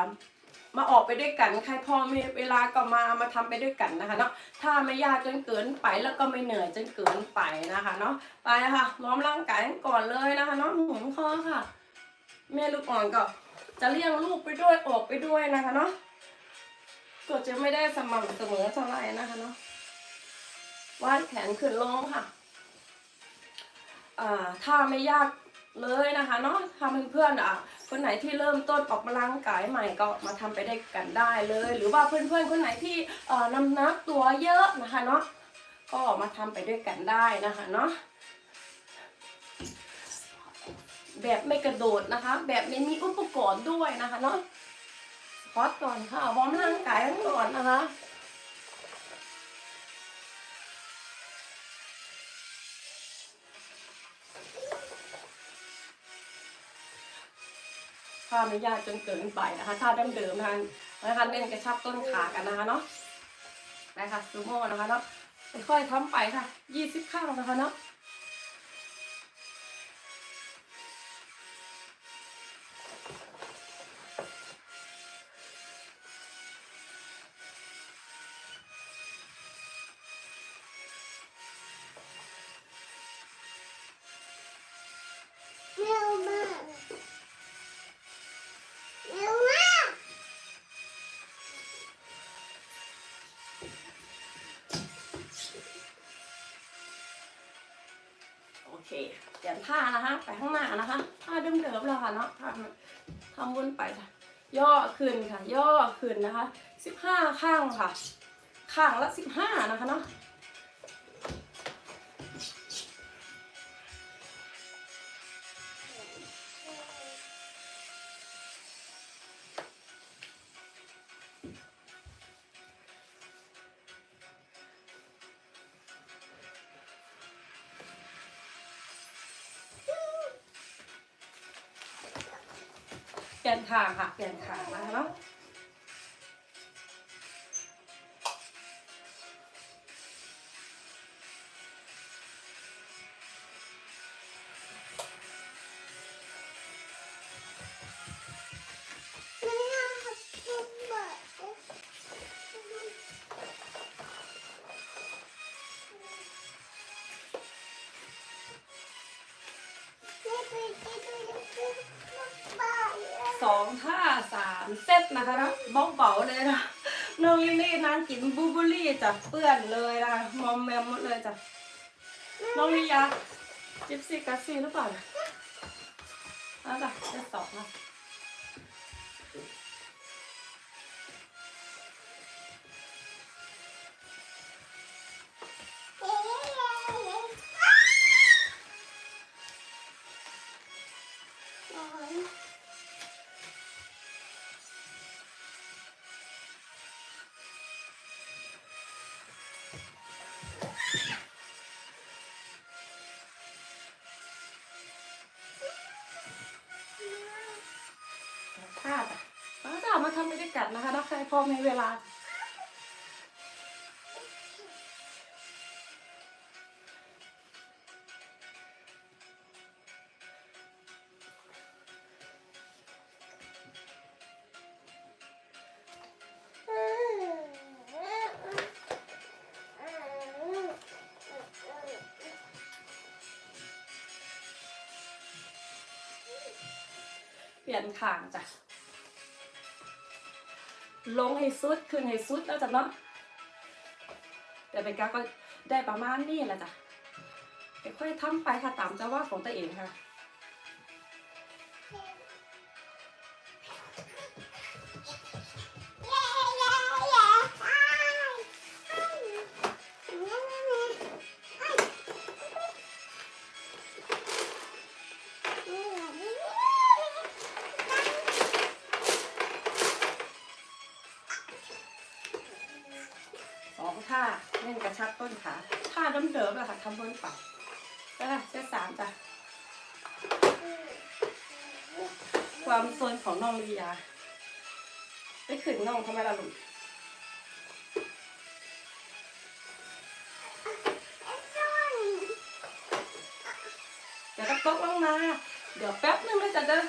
ามาออกไปด้วยกันใครพอมีเวลาก็มามาทำไปด้วยกันนะคะเนาะถ้าไม่ยากจนเกินไปแล้วก็ไม่เหนื่อยจนเกินไปนะคะเนาะไปค่ะวอมร่างกายกันก่อนเลยนะคะเนาะหมุนคอค่ะ แม่ลูกอ่อนก็จะเลี้ยงลูกไปด้วยออกไปด้วยนะคะเนาะก็จะไม่ได้สม่ำเสมอเท่าไหร่นะคะเนาะวาดแขนขึ้นลงค่ะอ่าถ้าไม่ยากเลยนะคะเนาะถ้าเพื่อนๆอะ คนไหนที่เริ่มต้นออกกำลังกายใหม่ก็มาทำไปได้กันได้เลย หรือว่าเพื่อนๆคนไหนที่เอ่อนำหนักตัวเยอะนะคะเนาะก็มาทำไปด้วยกันได้นะคะเนาะแบบไม่กระโดดนะคะ แบบไม่มีอุปกรณ์ด้วยนะคะเนาะคอสก่อนค่ะวอร์มร่างกายกันก่อนนะคะ ถ้าไม่ยากจนเกินไปนะคะถ้าเดิมๆนะคะนะคะเล่นกระชับต้นขากันนะคะเนาะนะคะซูโม่นะคะเนาะค่อยๆทำไปค่ะยี่สิบข้างนะคะเนาะ เปลี่ยนท่านะคะไปข้างหน้านะคะท่าเดิมๆแล้วค่ะเนาะทำทำวนไปค่ะ ย่อขึ้นค่ะ ย่อขึ้นนะคะสิบห้าข้างค่ะ ข้างละสิบห้านะคะเนาะ เปลี่ยนขาค่ะเปลี่ยนขางนะคะเนาะ สองท่าสามเซตนะคะนะเบาๆเลยนะน้องลิลลี่นางกินบูเบอรี่จะเปื้อนเลยนะมอมแมมหมดเลยจ้ะน้องลิยาจิปซี่กัสซี่หรือเปล่าเนี่ยเอาจ้ะเซตสองนะ ท่าจ้ะแล้วจะเอามาทำไปด้วยกันนะคะถ้าใครพอมีเวลา เปลี่ยนขางจ้ะ ลงให้สุดขึ้นให้สุดแล้วจ้ะเนาะแต่เป็นการก็ได้ประมาณนี้แหละจ้ะค่อยทำไปค่ะตามจังหวะของตัวเองค่ะ ท่าเล่นกระชับต้นขาท่าเดิมๆอะค่ะทำบนปากก็ได้เซตสามจ้ะความโซนของน้องลียาไปขึ้นน้องทำไมล่ะลูกเดี๋ยวก็ตกลงมา เดี๋ยวแป๊บนึงเลยจ้ะเด้อ